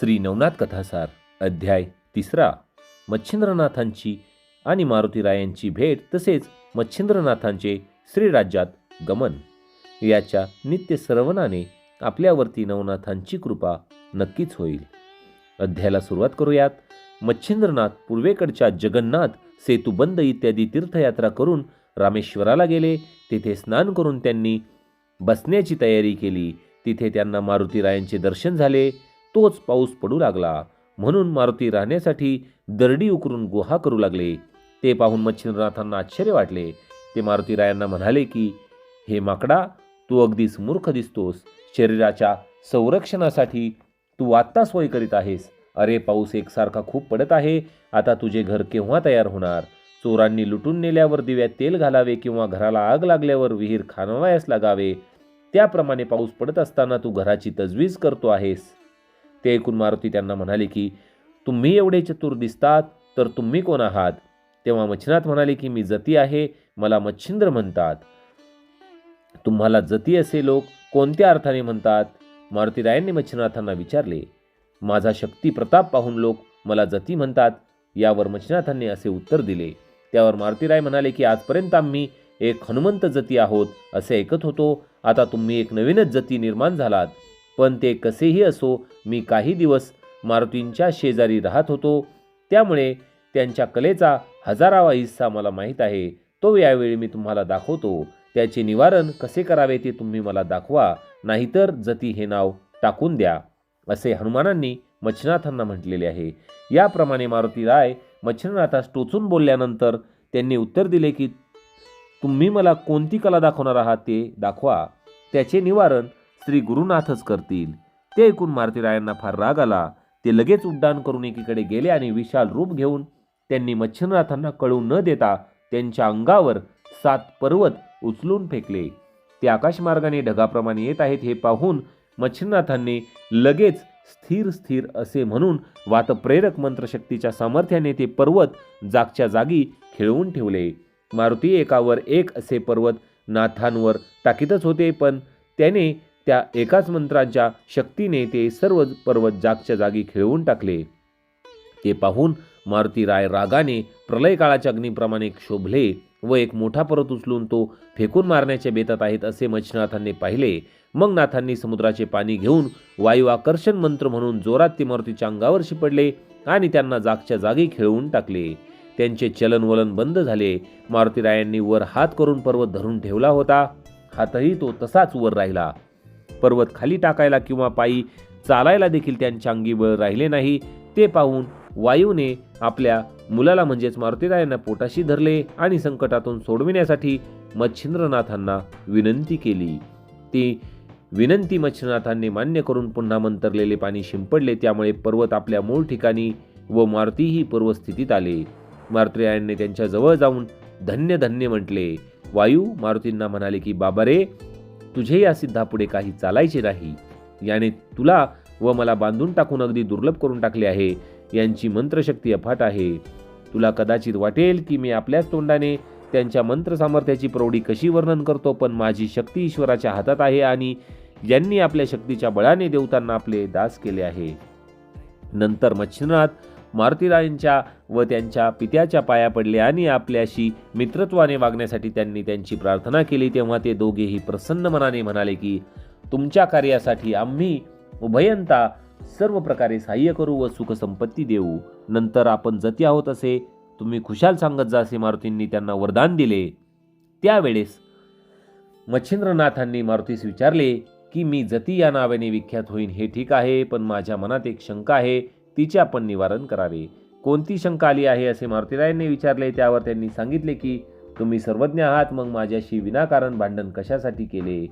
श्री नवनाथ कथासार अध्याय तिसरा मच्छिंद्रनाथांची आणि मारुतीरायांची भेट तसेच मच्छिंद्रनाथांचे श्रीराज्यात गमन. याच्या नित्य श्रवणाने आपल्यावरती नवनाथांची कृपा नक्कीच होईल. अध्यायाला सुरुवात करूयात. मच्छिंद्रनाथ पूर्वेकडच्या जगन्नाथ सेतुबंद इत्यादी तीर्थयात्रा करून रामेश्वराला गेले. तिथे स्नान करून त्यांनी बसण्याची तयारी केली. तिथे त्यांना मारुतीरायांचे दर्शन झाले. तोच पाऊस पडू लागला. म्हणून मारुती राहण्यासाठी दरडी उकरून गुहा करू लागले. ते पाहून मच्छिंद्रनाथांना आश्चर्य वाटले. ते मारुतीरायांना म्हणाले की हे माकडा तू अगदीच मूर्ख दिसतोस. शरीराच्या संरक्षणासाठी तू आत्ता सोय करीत आहेस. अरे पाऊस एकसारखा खूप पडत आहे. आता तुझे घर केव्हा तयार होणार? चोरांनी लुटून नेल्यावर दिव्यात तेल घालावे किंवा घराला आग लागल्यावर विहीर खानवायस लागावे? त्याप्रमाणे पाऊस पडत असताना तू घराची तजवीज करतो आहेस. ते ऐकून मारुती त्यांना म्हणाले की तुम्ही एवढे चतुर दिसतात तर तुम्ही कोण आहात? तेव्हा मच्छिनाथ म्हणाले की मी जती आहे मला मच्छिंद्र म्हणतात. तुम्हाला जती असे लोक कोणत्या अर्थाने म्हणतात? मारुतीरायांनी मच्छिनाथांना विचारले. माझा शक्ती प्रताप पाहून लोक मला जती म्हणतात यावर मच्छिनाथांनी असे उत्तर दिले. त्यावर मारुतीराय म्हणाले की आजपर्यंत आम्ही एक हनुमंत जती आहोत असे ऐकत होतो. आता तुम्ही एक नवीनच जती निर्माण झालात. पण ते कसेही असो मी काही दिवस मारुतींच्या शेजारी राहत होतो. त्यामुळे त्यांच्या कलेचा हजारावा हिस्सा मला माहीत आहे. तो यावेळी मी तुम्हाला दाखवतो. त्याचे निवारण कसे करावे ते तुम्ही मला दाखवा. नाहीतर जती हे नाव टाकून द्या असे हनुमानांनी मच्छनाथांना म्हटलेले आहे. याप्रमाणे मारुती राय मच्छनाथास टोचून बोलल्यानंतर त्यांनी उत्तर दिले की तुम्ही मला कोणती कला दाखवणार आहात ते दाखवा. त्याचे निवारण श्री गुरुनाथच करतील. ते ऐकून मारुतीरायांना फार राग आला. ते लगेच उड्डाण करून एकीकडे गेले आणि विशाल रूप घेऊन त्यांनी मच्छिंद्रनाथांना कळू न देता त्यांच्या अंगावर सात पर्वत उचलून फेकले. ते आकाशमार्गाने ढगाप्रमाणे येत आहेत हे पाहून मच्छिंद्रनाथांनी लगेच स्थिर स्थिर असे म्हणून वातप्रेरक मंत्रशक्तीच्या सामर्थ्याने ते पर्वत जागच्या जागी खेळवून ठेवले. मारुती एकावर एक असे पर्वत नाथांवर टाकीतच होते पण त्याने त्या एकाच मंत्रांच्या शक्तीने ते सर्व पर्वत जागच्या जागी खेळवून टाकले. ते पाहून मारुती राय रागाने प्रलय काळाच्या अग्निप्रमाणे शोभले व एक मोठा पर्वत उचलून तो फेकून मारण्याच्या बेतात आहेत असे मच्छनाथांनी पाहिले. मग नाथांनी समुद्राचे पाणी घेऊन वायू आकर्षण मंत्र म्हणून जोरात ते मारुतीच्या अंगावर शिपडले आणि त्यांना जागच्या जागी खेळवून टाकले. त्यांचे चलनवलन बंद झाले. मारुतीरायांनी वर हात करून पर्वत धरून ठेवला होता. हातही तो तसाच वर राहिला. पर्वत खाली टाकायला किंवा पायी चालायला देखील त्यांच्या अंगी बळ राहिले नाही. ते पाहून वायूने आपल्या मुलाला म्हणजेच मारुतीरायांना पोटाशी धरले आणि संकटातून सोडविण्यासाठी मच्छिंद्रनाथांना विनंती केली. ती विनंती मच्छिंद्रनाथांनी मान्य करून पुन्हा मंतरलेले पाणी शिंपडले. त्यामुळे पर्वत आपल्या मूळ ठिकाणी व मारुतीही पूर्वस्थितीत आले. मारुतीरायांनी त्यांच्या जवळ जाऊन धन्य धन्य म्हटले. वायू मारुतींना म्हणाले की बाबा रे तुझे या सिद्धापुढे काही चालायचे नाही. याने तुला व मला बांधून टाकून अगदी दुर्लभ करून टाकले आहे. यांची मंत्रशक्ती अफाट आहे. तुला कदाचित वाटेल की मी आपल्याच तोंडाने त्यांच्या मंत्र सामर्थ्याची प्रौढी कशी वर्णन करतो पण माझी शक्ती ईश्वराच्या हातात आहे आणि यांनी आपल्या शक्तीच्या बळाने देवतांना आपले दास केले आहे. नंतर मच्छिंद्रनाथ मारुतीरायांच्या व त्यांच्या पित्याच्या पाया पडले आणि आपल्याशी मित्रत्वाने वागण्यासाठी त्यांनी त्यांची प्रार्थना केली. तेव्हा ते दोघेही प्रसन्न मनाने म्हणाले की तुमच्या कार्यासाठी आम्ही उभयंता सर्व प्रकारे सहाय्य करू व सुखसंपत्ती देऊ. नंतर आपण जती आहोत असे तुम्ही खुशाल सांगत जा असे मारुतींनी त्यांना वरदान दिले. त्यावेळेस मच्छिंद्रनाथांनी मारुतीस विचारले की मी जती या नावाने विख्यात होईन हे ठीक आहे पण माझ्या मनात एक शंका आहे. तिचे आपण निवारण करावे. कोणती शंका आली आहे असे मारुतीरायांनी विचारले त्यावर त्यांनी सांगितले की तुम्ही सर्वज्ञ आहात मग माझ्याशी विनाकारण भांडण कशासाठी केले?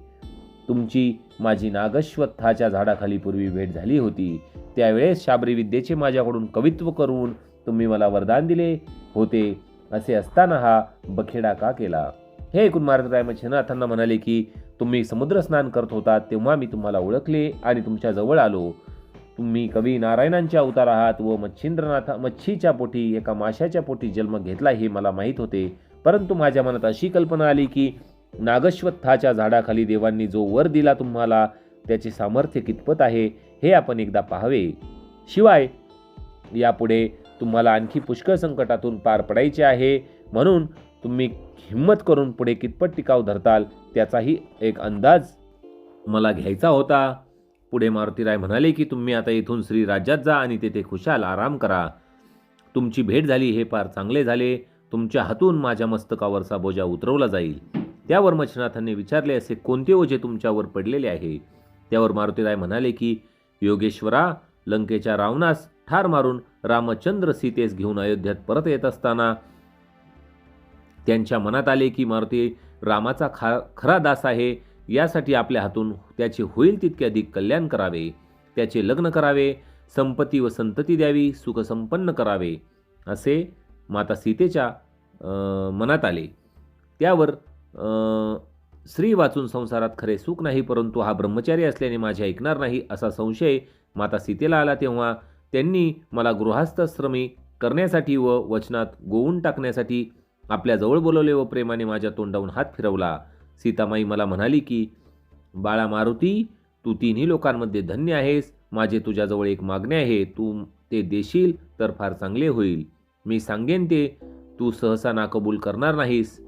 तुमची माझी नागश्वत्थाच्या झाडाखाली पूर्वी भेट झाली होती. त्यावेळेस शाबरी विद्येचे माझ्याकडून कवित्व करून तुम्ही मला वरदान दिले होते असे असताना हा बखेडा का केला? हे ऐकून मारुतीराय मच्छनाथांना म्हणाले की तुम्ही समुद्र स्नान करत होता तेव्हा मी तुम्हाला ओळखले आणि तुमच्या जवळ आलो. तुम्ही कवी नारायणांचे अवतार आहात व मच्छिंद्रनाथ मच्छीच्या पोटी एका माशाच्या पोटी जन्म घेतला हे मला माहीत होते. परंतु माझ्या मनात अशी कल्पना आली की नागश्वत्थाच्या झाडाखाली देवांनी जो वर दिला तुम्हाला त्याचे सामर्थ्य कितपत आहे हे आपण एकदा पाहावे. शिवाय यापुढे तुम्हाला आणखी पुष्कळ संकटातून पार पडायचे आहे. म्हणून तुम्ही हिंमत करून पुढे कितपत टिकाव धरताल त्याचाही एक अंदाज मला घ्यायचा होता. पुढे मारुतीराय म्हणाले की तुम्ही आता इथून श्री राज्यात जा आणि तेथे खुशाल आराम करा. तुमची भेट झाली हे फार चांगले झाले. तुमच्या हातून माझ्या मस्तकावरचा बोजा उतरवला जाईल. त्यावर मच्छनाथांनी विचारले असे कोणते ओझे तुमच्यावर पडलेले आहे? त्यावर मारुतीराय म्हणाले की योगेश्वरा लंकेच्या रावणास ठार मारून रामचंद्र सीतेस घेऊन अयोध्येत परत येत असताना त्यांच्या मनात आले की मारुती रामाचा खा खरा दास आहे. यासाठी आपल्या हातून त्याचे होईल तितके अधिक कल्याण करावे त्याचे लग्न करावे संपत्ती व संतती द्यावी सुखसंपन्न करावे असे माता सीतेच्या मनात आले. त्यावर स्त्री वाचून संसारात खरे सुख नाही परंतु हा ब्रह्मचारी असल्याने माझे ऐकणार नाही असा संशय माता सीतेला आला तेव्हा त्यांनी मला गृहस्थाश्रमी करण्यासाठी व वचनात गोवून टाकण्यासाठी आपल्याजवळ बोलवले व प्रेमाने माझ्या तोंडावून हात फिरवला. सीतामाई मला म्हणाली की बाळा मारुती तू तिन्ही लोकांमध्ये धन्य आहेस. माझे तुझ्याजवळ एक मागणे आहे. तू ते देशील तर फार चांगले होईल. मी सांगेन ते. तू सहसा नाकबूल करणार नाहीस.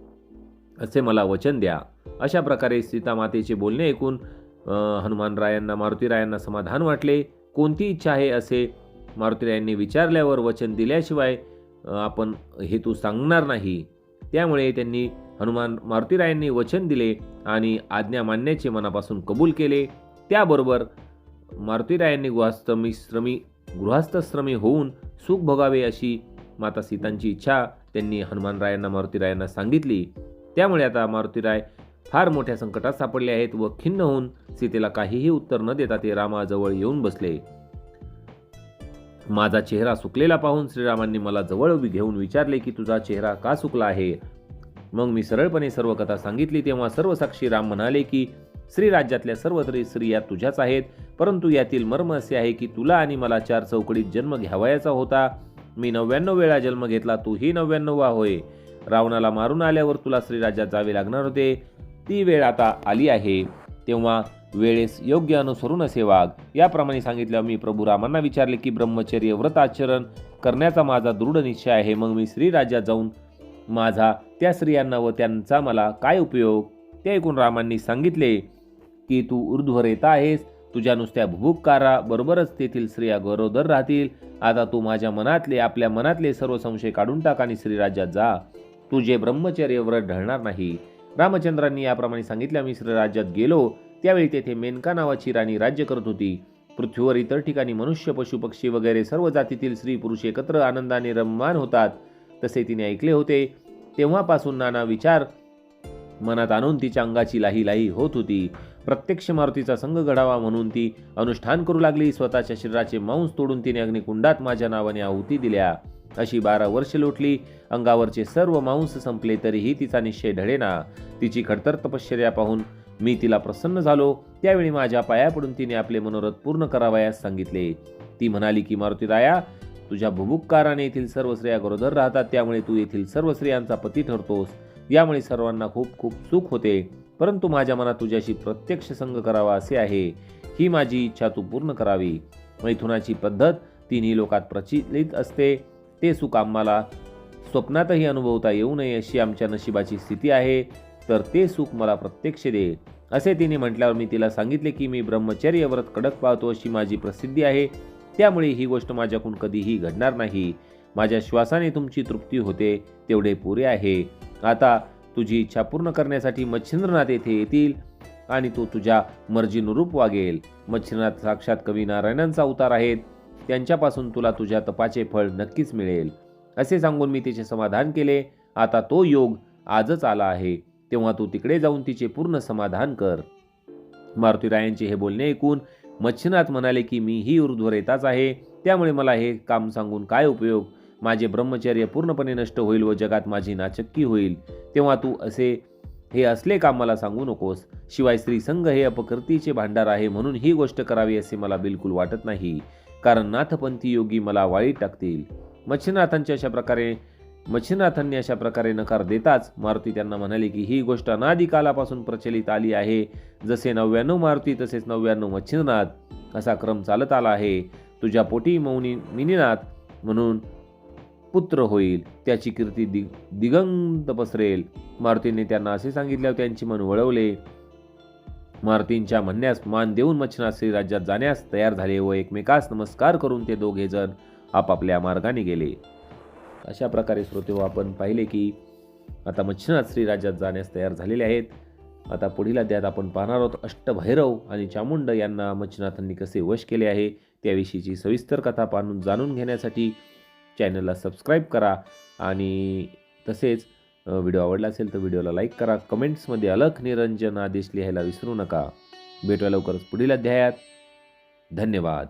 असे मला वचन द्या. अशा प्रकारे सीतामातेचे बोलणे ऐकून हनुमानरायांना मारुतीरायांना समाधान वाटले. कोणती इच्छा आहे असे मारुतीरायांनी विचारल्यावर वचन दिल्याशिवाय आपण हेतू सांगणार नाही. त्यामुळे त्यांनी हनुमान मारुतीरायांनी वचन दिले आणि आज्ञा मानण्याचे मनापासून कबूल केले. त्याबरोबर मारुतीरायांनी गृहस्थमी श्रमी गृहस्थश्रमी होऊन सुख भोगावे अशी माता सीतांची इच्छा त्यांनी हनुमानरायांना मारुतीरायांना सांगितली. त्यामुळे आता मारुतीराय फार मोठ्या संकटात सापडले आहेत व खिन्न होऊन सीतेला काहीही उत्तर न देता ते रामाजवळ येऊन बसले. माझा चेहरा सुकलेला पाहून श्रीरामांनी मला जवळ उभी घेऊन विचारले की तुझा चेहरा का सुकला आहे? मग मी सरळपणे सर्व कथा सांगितली तेव्हा सर्व साक्षी राम म्हणाले की श्रीराज्यातल्या सर्व तरी स्त्रिया तुझ्याच आहेत परंतु यातील मर्म असे आहे की तुला आणि मला चार चौकडीत जन्म घ्यावयाचा होता. मी नव्याण्णव वेळा जन्म घेतला तूही नव्याण्णवा होय. रावणाला मारून आल्यावर तुला श्रीराज्यात जावे लागणार होते. ती वेळ आता आली आहे. तेव्हा वेळेस योग्य अनुसरून असे वाघ याप्रमाणे सांगितल्यावर मी प्रभू रामांना विचारले की ब्रह्मचर्य व्रत आचरण करण्याचा माझा दृढ निश्चय आहे. मग मी श्रीराज्यात जाऊन माझा त्या स्त्रियांना व त्यांचा मला काय उपयोग? ते ऐकून रामांनी सांगितले की तू ऊर्ध्वर येता आहेस तुझ्या नुसत्या भुभुक्कारा बरोबरच तेथील स्त्रिया गरोदर राहतील. आता तू माझ्या मनातले आपल्या मनातले सर्व संशय काढून टाक आणि श्रीराज्यात जा. तुझे ब्रह्मचर्य व्रत ढळणार नाही. रामचंद्रांनी याप्रमाणे सांगितल्या मी श्रीराज्यात गेलो. त्यावेळी तेथे मेनका नावाची राणी राज्य करत होती. पृथ्वीवर इतर ठिकाणी मनुष्य पशु पक्षी वगैरे सर्व जातीतील स्त्री पुरुष एकत्र आनंदाने रममान होतात. तसे तिने ऐकले होते तेव्हापासून नाना विचार मनात आणून तिच्या अंगाची लाही लाही होत होती. प्रत्यक्ष मारुतीचा संघ घडावा म्हणून ती अनुष्ठान करू लागली. स्वतःच्या शरीराचे मांस तोडून तिने अग्निकुंडात माझ्या नावाने आहुती दिल्या. अशी बारा वर्ष लोटली. अंगावरचे सर्व मांस संपले तरीही तिचा निश्चय ढळेना. तिची खडतर तपश्चर्या पाहून मी तिला प्रसन्न झालो. त्यावेळी माझ्या पाया पडून तिने आपले मनोरथ पूर्ण करावयास सांगितले. ती म्हणाली की मारुतीराया तुझ्या भुभुक्काराने येथील सर्व स्त्रिया गरोदर राहतात त्यामुळे तू येथील सर्व स्त्रियांचा पती ठरतोस. यामुळे सर्वांना खूप खूप सुख होते. परंतु माझ्या मनात तुझ्याशी प्रत्यक्ष संग करावा असे आहे. ही माझी इच्छा तू पूर्ण करावी. मैथुनाची पद्धत तिन्ही लोकात प्रचलित असते. ते सुख आम्हाला स्वप्नातही अनुभवता येऊ नये अशी आमच्या नशिबाची स्थिती आहे. तर ते सुख मला प्रत्यक्ष दे. असे तिने म्हटल्यावर मी तिला सांगितले की मी ब्रह्मचर्य व्रत कडक पाहतो अशी माझी प्रसिद्धी आहे. त्यामुळे ही गोष्ट माझ्याकडून कधीही घडणार नाही. माझ्या श्वासाने तुमची तृप्ती होते तेवढे पुरे आहे. आता तुझी इच्छा पूर्ण करण्यासाठी मच्छिंद्रनाथ येथे येतील आणि तो तुझ्या मर्जीनुरूप वागेल. मच्छिंद्रनाथ साक्षात कवी नारायणांचा अवतार आहेत. त्यांच्यापासून तुला तुझ्या तपाचे फळ नक्कीच मिळेल. असे सांगून मी तिचे समाधान केले. आता तो योग आजच आला आहे. तेव्हा तू तिकडे जाऊन तिचे पूर्ण समाधान कर. मारुतीरायांचे हे बोलणे ऐकून मच्छिनाथ म्हणाले की मी ही ऊर्ध्वर येताच आहे. त्यामुळे मला हे काम सांगून काय उपयोग? माझे ब्रह्मचर्य पूर्णपणे नष्ट होईल व जगात माझी नाचक्की होईल. तेव्हा तू असे हे असले काम मला सांगू नकोस. शिवाय स्त्री संघ हे अपकृतीचे भांडार आहे म्हणून ही गोष्ट करावी असे मला बिलकुल वाटत नाही. कारण नाथपंथी योगी मला वाळीत टाकतील. मच्छिनाथांच्या अशा प्रकारे मच्छिनाथांनी अशा प्रकारे नकार देताच मारुती त्यांना म्हणाले की ही गोष्ट अनादिकालापासून प्रचलित आली आहे. जसे नव्याण्णव मारुती तसेच नव्याण्णव मच्छिंद्रनाथ. असा क्रम चालत आला आहे. तुझ्या पोटी मौनी मिनीनाथ म्हणून पुत्र होईल. त्याची कीर्ती दि दिगंत पसरेल. मारुतीने त्यांना असे सांगितल्यावर त्यांची मन वळवले. मारुतींच्या म्हणण्यास मान देऊन मच्छिनाथ श्रीराज्यात जाण्यास तयार झाले व एकमेकास नमस्कार करून ते दोघे जण आपापल्या मार्गाने गेले. अशा प्रकारे श्रोते हो, आपण पाहिले की आता मच्छिनाथ श्रीराज्यात जाण्यास तयार झालेले आहेत. आता पुढील अध्यायात आपण पाहणार आहोत अष्टभैरव आणि चामुंड यांना मच्छिनाथांनी कसे वश केले आहे त्याविषयीची सविस्तर कथा पाहून जाणून घेण्यासाठी चॅनलला सबस्क्राईब करा आणि तसेच व्हिडिओ आवडला असेल तर व्हिडिओला लाईक करा कमेंट्समध्ये अलख निरंजन आदेश लिहायला विसरू नका. भेटूया लवकरच पुढील अध्यायात. धन्यवाद.